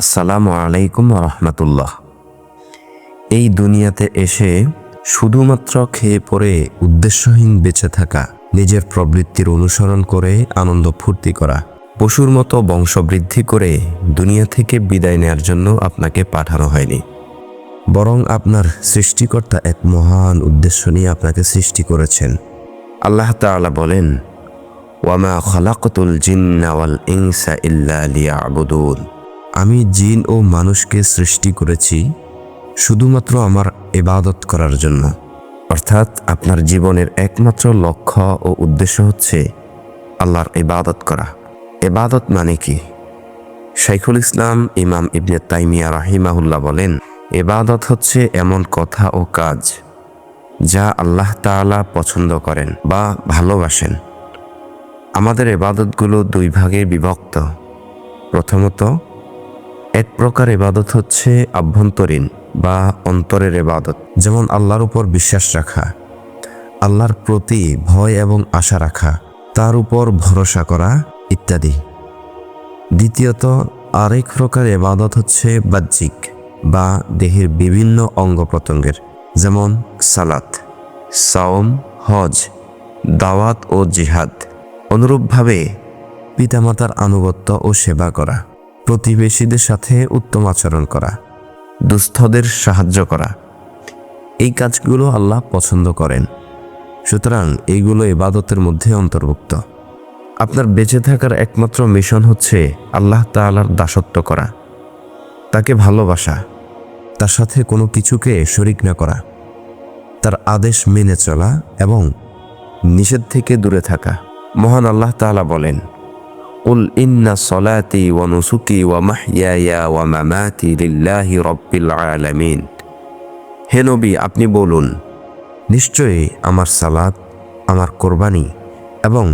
আসসালামু আলাইকুম রহমতুল্লাহ। এই দুনিয়াতে এসে শুধুমাত্র খেয়ে পরে উদ্দেশ্যহীন বেঁচে থাকা, নিজের প্রবৃত্তির অনুসরণ করে আনন্দ ফুর্তি করা, পশুর মতো বংশবৃদ্ধি করে দুনিয়া থেকে বিদায় নেয়ার জন্য আপনাকে পাঠানো হয়নি। বরং আপনার সৃষ্টিকর্তা এক মহান উদ্দেশ্য নিয়ে আপনাকে সৃষ্টি করেছেন। আল্লাহ তাআলা বলেন ওয়ামা খলাকতুল জিন্না ওয়াল ইনসা ইল্লা লিয়াবুদুন। আমি জিন ও মানুষকে সৃষ্টি করেছি শুধুমাত্র আমার ইবাদত করার জন্য। অর্থাৎ আপনার জীবনের একমাত্র লক্ষ্য ও উদ্দেশ্য হচ্ছে আল্লাহর ইবাদত করা। ইবাদত মানে কি? শাইখুল ইসলাম ইমাম ইবনে তাইমিয়া রাহিমাহুল্লাহ বলেন, ইবাদত হচ্ছে এমন কথা ও কাজ যা আল্লাহ তাআলা পছন্দ করেন বা ভালোবাসেন। আমাদের এবাদতগুলো দুই ভাগে বিভক্ত। প্রথমত এক প্রকার এবাদত হচ্ছে আভ্যন্তরীণ বা অন্তরের এবাদত যেমন আল্লাহর উপর বিশ্বাস রাখা, আল্লাহর প্রতি ভয় এবং আশা রাখা, তার উপর ভরসা করা ইত্যাদি। দ্বিতীয়ত, আরেক প্রকার এবাদত হচ্ছে বাহ্যিক বা দেহের বিভিন্ন অঙ্গ প্রত্যঙ্গের, যেমন সালাত, সাওম, হজ, দাওয়াত ও জিহাদ। অনুরূপভাবে পিতামাতার আনুগত্য ও সেবা করা। প্রতিবেশীদের সাথে উত্তম আচরণ করা, দুস্থদের সাহায্য করা। এই কাজগুলো আল্লাহ পছন্দ করেন। সুতরাং এইগুলো ইবাদতের মধ্যে অন্তর্ভুক্ত। আপনার বেঁচে থাকার একমাত্র মিশন হচ্ছে আল্লাহ তাআলার দাসত্ব করা, তাকে ভালোবাসা, তার সাথে কোনো কিছুকে শরিক না করা, তার আদেশ মেনে চলা এবং নিষেধ থেকে দূরে থাকা। মহান আল্লাহ তাআলা বলেন قل إن صلاتي ونسكي ومحياي ومماتي لله رب العالمين হে নবী আপনি বলুন নিশ্চয়ই আমার সালাত আমার কোরবানি এবং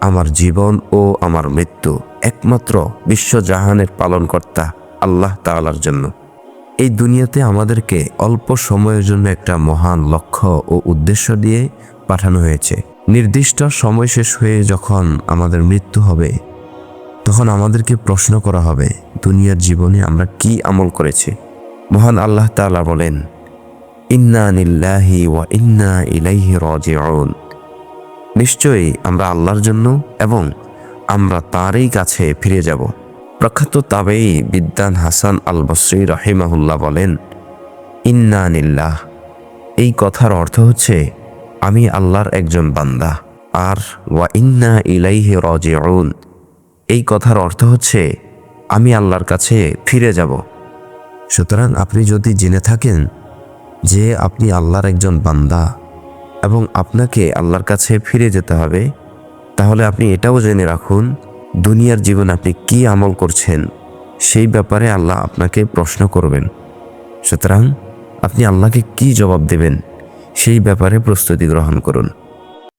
আমার জীবন ও আমার মৃত্যু একমাত্র বিশ্বজাহানের পালনকর্তা আল্লাহ তাআলার জন্য এই দুনিয়াতে আমাদেরকে অল্প সময়ের জন্য একটা মহান লক্ষ্য ও উদ্দেশ্য দিয়ে পাঠানো হয়েছে নির্দিষ্ট সময় শেষ হয়ে যখন আমাদের মৃত্যু হবে তখন আমাদেরকে প্রশ্ন করা হবে, দুনিয়ার জীবনে আমরা কি আমল করেছি? মহান আল্লাহ তাআলা বলেন, ইন্না নিল্লাহি ওয়া ইন্না ইলাইহি রাজিউন। নিশ্চয়ই আমরা আল্লাহর জন্য এবং আমরা তারই কাছে ফিরে যাব। প্রখ্যাত তাবেই বিদ্যান হাসান আল বসরি রাহিমাহুল্লাহ বলেন, ইন্না নিল্লাহ এই কথার অর্থ হচ্ছে, আমি আল্লাহর একজন বান্দা। আর, ওয়া ইন্না ইলাইহি রাজিউন। এই কথার অর্থ হচ্ছে, আমি আল্লাহর কাছে ফিরে যাব। সুতরাং আপনি যদি জেনে থাকেন যে আপনি আল্লাহর একজন বান্দা এবং আপনাকে আল্লাহর কাছে ফিরে যেতে হবে, তাহলে আপনি এটাও জেনে রাখুন, দুনিয়ার জীবন আপনি কি আমল করছেন, সেই ব্যাপারে আল্লাহ আপনাকে প্রশ্ন করবেন। সুতরাং আপনি আল্লাহকে কি জবাব দেবেন, সেই ব্যাপারে প্রস্তুতি গ্রহণ করুন।